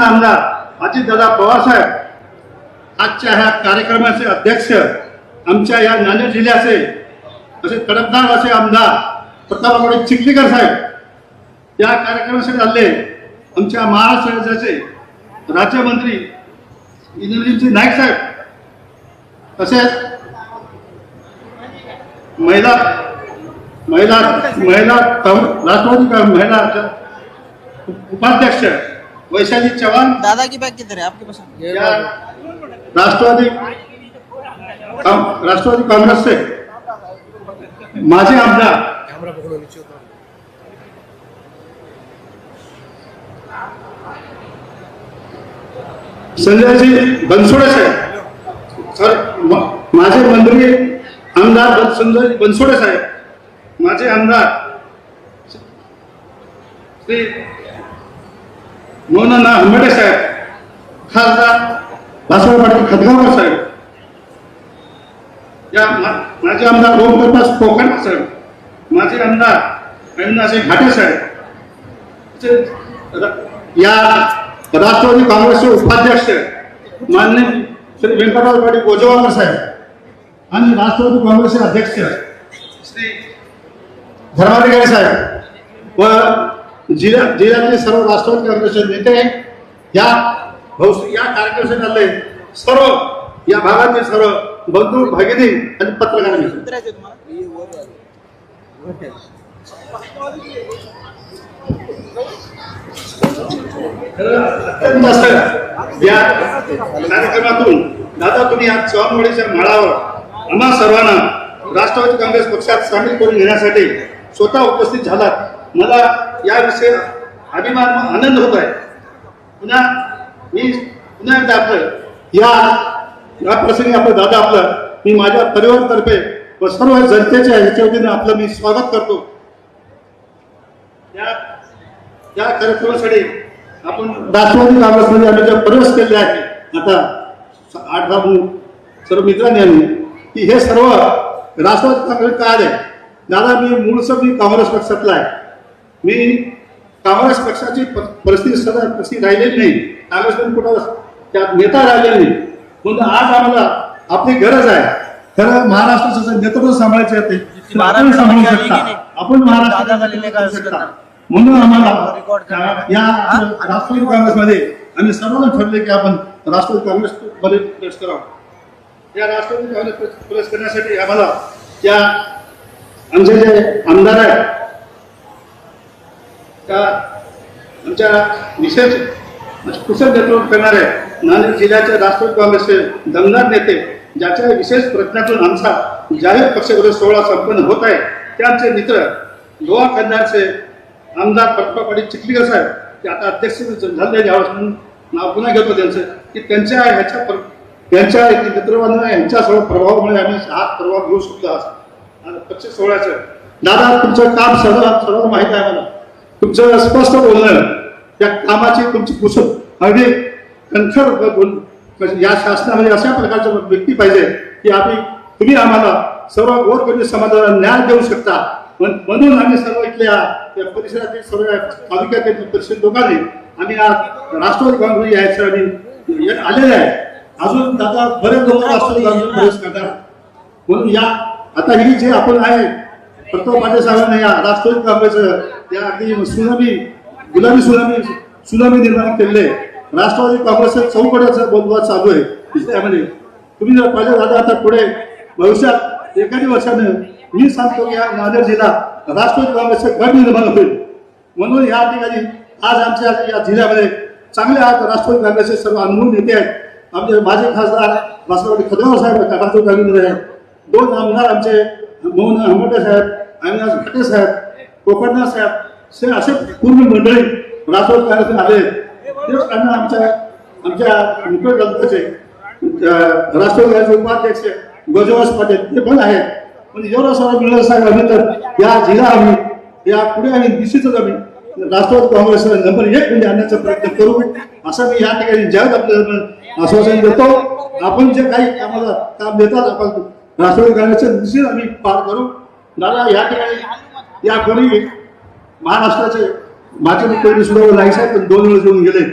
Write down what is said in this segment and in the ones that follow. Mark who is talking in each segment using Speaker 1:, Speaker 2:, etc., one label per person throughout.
Speaker 1: विद्यमान आमदार अजितदादा पवारसाहेब आजच्या ह्या कार्यक्रमाचे अध्यक्ष आमच्या या नांदेड जिल्ह्याचे असे कडकदार असे आमदार प्रतापगड चिखलीकर साहेब या कार्यक्रमासाठी आले आमच्या महाराष्ट्र राज्याचे राज्यमंत्री इंद्रजितजी नाईक साहेब तसेच महिला महिला महिला राष्ट्रवादी महिला उपाध्यक्ष वैशाली चव्हाण.
Speaker 2: दादा की बैग किधर है आपके पास
Speaker 1: राष्ट्रवादी राष्ट्रवादी काँग्रेसचे माजी आमदार. संजयजी बनसोडे साहेब. सर माझे मंत्री आमदार संजय बनसोडे साहेब. माझे आमदार. श्री हो मोहनना हंबडे साहेब. खासदार भास्कर पाटील खदगावकर साहेब. या मा- माजी आमदार ओमप्रकाश कोकण साहेब. माजी आमदार अविनाशी घाटे साहेब. या राष्ट्रवादी काँग्रेसचे उपाध्यक्ष मान्य श्री व्यंकटराव पाटील गोजवाकर साहेब आणि राष्ट्रवादी काँग्रेसचे अध्यक्ष श्री धर्माधिकारी साहेब व जिल्ह्या जिल्ह्यातले सर्व राष्ट्रवादी काँग्रेसचे नेते या भविष्य या कार्यक्रमासाठी झाले सर्व या भागातील सर्व बंधू भगिनी आणि पत्रकार या कार्यक्रमातून दादा तुम्ही आज चव्हाणवाडीच्या माळावर आम्हा सर्वांना राष्ट्रवादी काँग्रेस पक्षात सामील करून घेण्यासाठी स्वतः उपस्थित झालात. मला याविषयी अभिमान आनंद होत आहे. पुन्हा मी पुन्हा एकदा आपलं या या प्रसंगी आपलं दादा आपलं मी माझ्या परिवारातर्फे व सर्व जनतेच्या ह्याच्या वतीने आपलं मी स्वागत करतो. या या कार्यक्रमासाठी आपण राष्ट्रवादी काँग्रेसमध्ये आम्ही जे प्रवेश केले आहे आता आठ दहा सर्व मित्रांनी आम्ही की हे सर्व राष्ट्रवादी काँग्रेस काय आहे. दादा मी मूळचं मी काँग्रेस पक्षातला आहे. मी काँग्रेस पक्षाची परिस्थिती सध्या तशी राहिलेली नाही. काँग्रेसमध्ये कुठं त्यात नेता राहिलेला नाही. म्हणून आज आम्हाला आपली गरज आहे. खरं महाराष्ट्राचं नेतृत्व सांभाळायचे आहे ते तर आपण सांभाळू शकता. आपण महाराष्ट्राचा शकता. म्हणून आम्हाला या राष्ट्रवादी काँग्रेसमध्ये आम्ही सर्वांना ठरले की आपण राष्ट्रवादी काँग्रेस मध्ये प्रवेश करावा. या राष्ट्रवादी काँग्रेस प्रवेश करण्यासाठी आम्हाला या आमचे जे आमदार आहेत त्या आमच्या विशेष म्हणजे कुशल नेतृत्व करणारे नांदेड जिल्ह्याचे राष्ट्रवादी काँग्रेसचे दमदार नेते ज्याच्या विशेष प्रयत्नातून आमचा जाहीर पक्षविरोध सोहळा संपन्न होत आहे ते आमचे मित्र गोवा कंधारचे आमदार पप्पा पाटील चिखलीकर साहेब ते आता अध्यक्ष झाले यावेळेस म्हणून नाव पुन्हा घेतो त्यांचं की त्यांच्या ह्याच्या प्र- त्यांच्या नेतृत्वानं यांच्या सर्व प्रभावामुळे आम्ही हा प्रभाव घेऊ शकतो आज. आणि पक्ष सोहळ्याचं. दादा तुमचं काम सर्व सर्व माहीत आहे मला. तुमचं स्पष्ट बोलणं त्या कामाची तुमची कुशल अगदी कणखर बोल या शासनामध्ये अशा प्रकारचे व्यक्ती पाहिजे की आम्ही तुम्ही आम्हाला सर्व गोरगरीब समाजाला न्याय देऊ शकता. म्हणून आम्ही सर्व इथल्या त्या परिसरातील सर्व तालुक्यातील परिषद लोकांनी आम्ही आज राष्ट्रवादी काँग्रेस या आम्ही आलेले आहे. अजून दादा बरेच लोक राष्ट्रवादी काँग्रेस प्रवेश करणार म्हणून या आता ही जे आपण आहे प्रताप पाटील साहेबांना या राष्ट्रवादी काँग्रेसचं या अगदी सुनामी गुलाबी सुनामी सुनामी निर्माण केलेले राष्ट्रवादी काँग्रेसचं चौकड्याचा बोलवाद चालू आहे. त्यामध्ये तुम्ही जर पाहिजे दादा आता पुढे भविष्यात एखादी वर्षानं मी सांगतो की या नांदेड जिल्हा राष्ट्रवादी काँग्रेसचं गट निर्माण होईल. म्हणून या ठिकाणी आज आमच्या या जिल्ह्यामध्ये चांगले आज राष्ट्रवादी काँग्रेसचे सर्व अनुभव नेते आहेत. आमचे माजी खासदार बासरावडी खदगाव साहेब राष्ट्रवादी काँग्रेसमध्ये आहेत दोन आमदार आमचे मोहन हंबटे साहेब अविनाश घाटे साहेब कोकणनाथ साहेब से असे पूर्ण मंडळी राष्ट्रवादी काँग्रेसने आले. आहेत. तेच त्यांना आमच्या आमच्या मुख्य ग्रंथाचे राष्ट्रवादी उपाध्यक्ष गजवास पाटील ते पण आहेत. पण एवढा सर्व मिळाला साहेब आम्ही तर या जिल्हा आम्ही या पुढे आम्ही निश्चितच आम्ही राष्ट्रवादी काँग्रेस नंबर एक मध्ये आणण्याचा प्रयत्न करू. असं मी या ठिकाणी जग आपल्याला आश्वासन देतो. आपण जे काही आम्हाला काम देतात आपण राष्ट्रवादी काँग्रेसचं निश्चित आम्ही पार करू. दादा या ठिकाणी यापूर्वी महाराष्ट्राचे माजी मुख्यमंत्री सुद्धा नाही साहेब पण दोन वेळेस येऊन गेले.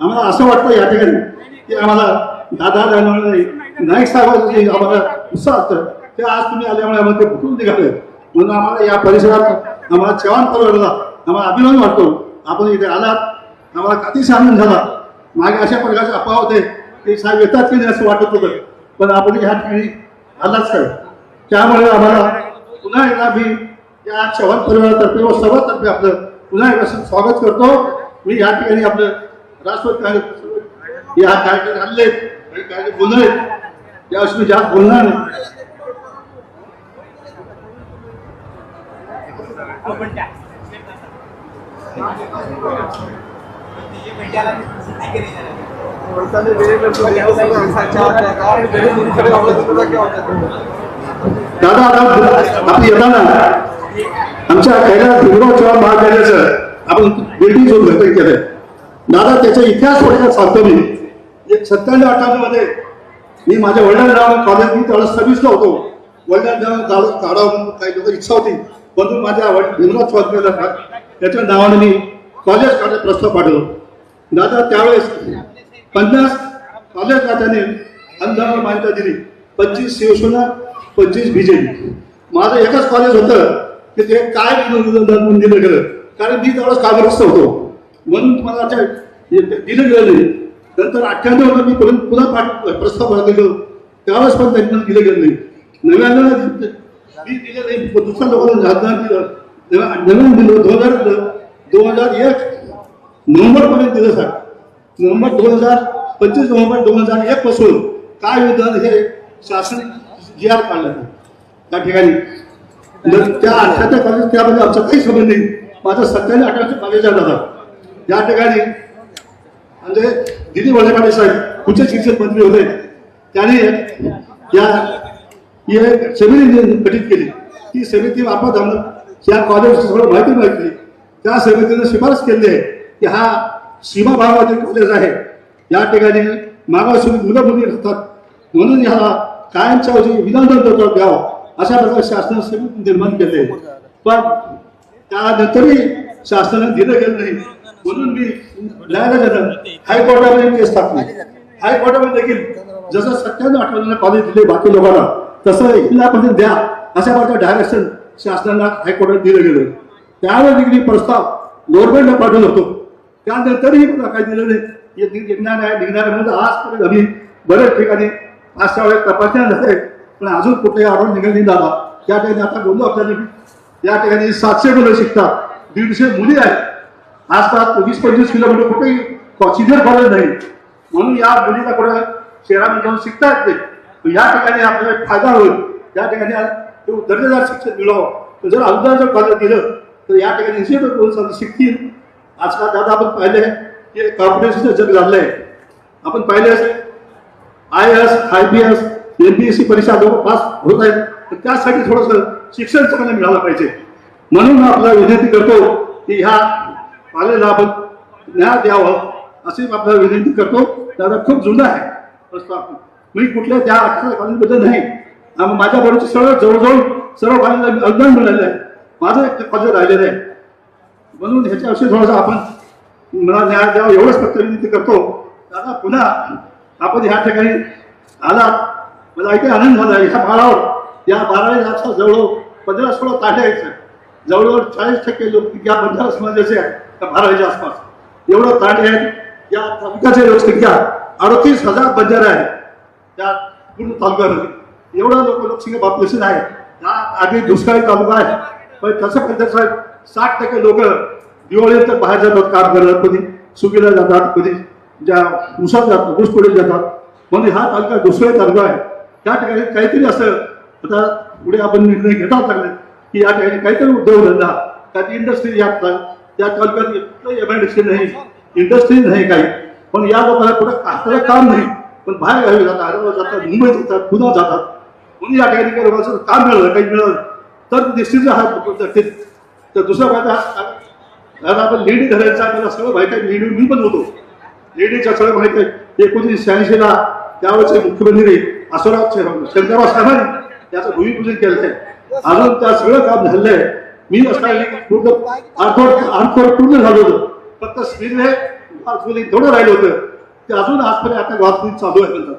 Speaker 1: आम्हाला असं वाटतं या ठिकाणी की आम्हाला दादा जाण्यामुळे नाईक साहेबांचं जे आम्हाला उत्साह असतं. ते आज तुम्ही आल्यामुळे आम्हाला ते फुटून निघाले. म्हणून आम्हाला या परिसरात आम्हाला चव्हाण परवडला आम्हाला अभिमान वाटतो. आपण इथे आलात. आम्हाला अतिशय आनंद झाला. मागे अशा प्रकारचे अफवा होते की साहेब येतात की नाही असं वाटत होतं. पण आपण ह्या ठिकाणी आलाच साहेब. त्यामुळे आम्हाला पुन्हा एकदा मी या चव्हाण परिवारातर्फे व सर्वांतर्फे आपलं पुन्हा एकदा स्वागत करतो. मी या ठिकाणी आपलं राष्ट्रवादी काँग्रेस या कार्यक्रम आणले आणि काही बोलले यावेळेस मी जास्त बोलणार नाही. दादा आता आपण येताना आमच्या कैलास भीमराव चव्हाण महाविद्यालयाचं आपण बिल्डिंग उद्घाटन केलंय. दादा त्याचा इतिहास थोडक्यात सांगतो मी. एक सत्त्याण्णव अठ्ठ्याण्णवमध्ये मी माझ्या वडिलांना कॉलेज मी त्यावेळेस सर्व्हिसला होतो. वडिलांना काढ काढावं काही लोक इच्छा होती. म्हणून माझ्या वड- भीमराव चव्हाण त्याच्या नावाने मी कॉलेज काढायचा प्रस्ताव पाठवलो. दादा त्यावेळेस पन्नास कॉलेज त्याने अंधावर मान्यता दिली. पंचवीस शिवसेना पंचवीस बीजेपी माझं एकच कॉलेज होतं की ते काय म्हणून दिलं गेलं. कारण मी त्यावेळेस कामग्रस्त होतो. म्हणून मला त्या दिलं गेलं नाही. नंतर अठ्ठ्याण्णवला मी परत पुन्हा पाठ प्रस्ताव गेलो. त्यावेळेस पण त्यांना दिलं गेलं नाही. नव्यानं मी दिलं नाही. दुसऱ्या लोकांना हजार दिलं. नवीन दिलं. दोन हजार दोन हजार एक नोव्हेंबरपर्यंत दिलं सर नोव्हेंबर दोन हजार पंचवीस नोव्हेंबर दोन हजार एक पासून काय विधान हे शासन जी आर काढला त्या ठिकाणी. जर त्या अठराच्या कॉलेज त्यामध्ये आमचा काही संबंध नाही. माझं सत्याने अठराशे कॉलेज आहे दादा या ठिकाणी म्हणजे दिलीप वडेकाडे साहेब उच्च शिक्षण मंत्री होते. त्याने या समिती गठीत केली. ती समिती आपण आम्हाला या कॉलेजची थोडं माहिती माहिती त्या समितीने शिफारस केली आहे की हा सीमा भागातील कॉलेज आहे. या ठिकाणी मागासवर्गीय मुलं मुली असतात. म्हणून ह्याला कायमच्या जे विधान द्यावं अशा प्रकारे शासनाने निर्माण केले पण त्यानंतरही शासनाने दिलं गेलं नाही. म्हणून मी न्यायालयानं हायकोर्टामध्ये केस टाकली हायकोर्टामध्ये देखील जसं सत्त्याण्णव आठवड्यांना कॉलेज दिले बाकी लोकांना तसं जिल्ह्यामध्ये द्या. अशा प्रकारचं डायरेक्शन शासनाला हायकोर्टात दिलं गेलं. त्यावेळी देखील प्रस्ताव गव्हर्नमेंटला पाठवला होतो. त्यानंतरही मला काही दिलं नाही. हे निघणार आहे निघणार म्हणजे आजपर्यंत आम्ही बऱ्याच ठिकाणी पाच वेळेस तपासण्या झाले पण अजून कुठेही आरोप निघाल नाही झाला त्या ठिकाणी आता बोललो आपल्याला या ठिकाणी सातशे मुलं शिकतात दीडशे मुली आहेत. आजकाल वीस पंचवीस किलोमीटर कुठेही सिनियर कॉलेज नाही. म्हणून या मुलीला कुठे शहरामध्ये जाऊन शिकता येत नाही. पण या ठिकाणी आपल्याला एक फायदा होईल. या ठिकाणी आज दर्जेदार शिक्षण मिळावं तर जर अनुदान जर कॉलेज दिलं तर या ठिकाणी इन्स्टिट्यूट शिकतील. आजकाल दादा आपण पाहिले की कॉम्पिटिशनचं जग झालंय. आपण पाहिले असेल I S I P S M P S C परीक्षा लोक पास होत आहेत तर त्यासाठी थोडंसं शिक्षण चांगलं मिळालं पाहिजे. म्हणून आपला विनंती करतो की ह्या पालेला आपण न्याय द्यावं अशी आपल्याला विनंती करतो. दादा खूप जुनं आहे प्रस्ताव मी कुठल्या त्या अठरा कॉलेजबद्दल नाही. माझ्या बरोबर सर्व जवळजवळ सर्व कॉलेजला अनुदान मिळालेलं आहे. माझं एक कॉलेज राहिलेलं आहे. म्हणून ह्याच्याविषयी थोडंसं आपण मला न्याय द्यावा एवढंच फक्त विनंती करतो. दादा पुन्हा आपण ह्या ठिकाणी आला मला ऐकून आनंद झाला. ह्या बाळावर या बारावी लाखा जवळ पंधरा सोळा ताटे आहेत सर जवळजवळ चाळीस टक्के लोक या बंजारा समाजाचे आहेत त्या बारावीच्या आसपास. एवढं ताटे आहेत. या तालुक्याचे लोकसंख्या अडतीस हजार बंजारा आहेत. त्या पूर्ण तालुक्यामध्ये. एवढं लोक लोकसंख्या पॉप्युलेशन आहे. या आधी दुष्काळी तालुका आहे. पण तसं पण साहेब साठ टक्के लोक दिवाळीनंतर बाहेर जातात काम करतात कधी सुगीला जातात कधी ज्या उसात जातात ऊस तोडीला जातात. म्हणजे हा तालुका दुसरा तालुका आहे. त्या ठिकाणी काहीतरी असं आता पुढे आपण निर्णय घेतात लागले की या ठिकाणी काहीतरी उद्योगधंदा काही इंडस्ट्री या त्या तालुक्यात एम आय डी नाही इंडस्ट्री नाही काही. पण या लोकांना कुठं आपल्याला काम नाही. पण बाहेर गावी जातात हरियाणाला जातात मुंबईत जातात पुन्हा जातात. म्हणून या ठिकाणी काही लोकांचं काम मिळालं काही मिळालं. तर निश्चित हा ते तर दुसरा फायदा हा- आपण लेडी धरायचा आपल्याला सगळं माहिती आहे लेडी मी पण होतो. लेडीच्या सगळं माहिती आहे एकोणीसशे शहाऐंशीला त्यावेळेचे मुख्यमंत्री असोराव शंकरराव साहेबांनी त्याचं भूमिपूजन केलं आहे. अजून त्या सगळं काम झालेलं आहे. मी असताना पूर्ण अर्धवट अर्धवट पूर्ण झालं होतं. फक्त स्पीडने थोडं राहिलं होतं. ते अजून आजपर्यंत आता वाहतूक चालू आहे.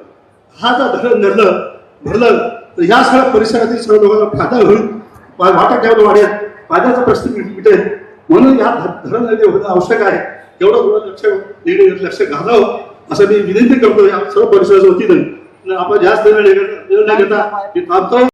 Speaker 1: हा जर धरण धरलं भरलं तर ह्या सगळ्या परिसरातील सगळ्या लोकांना फायदा होईल. वाटा ठेवलं वाढेल. फायद्याचा प्रश्न मिटेल म्हणून या धरण आवश्यक आहे. एवढं लक्ष लक्ष घालावं असं मी विनंती करतो या सर्व परिसराच्या नाही आपण जास्त निर्णय घेता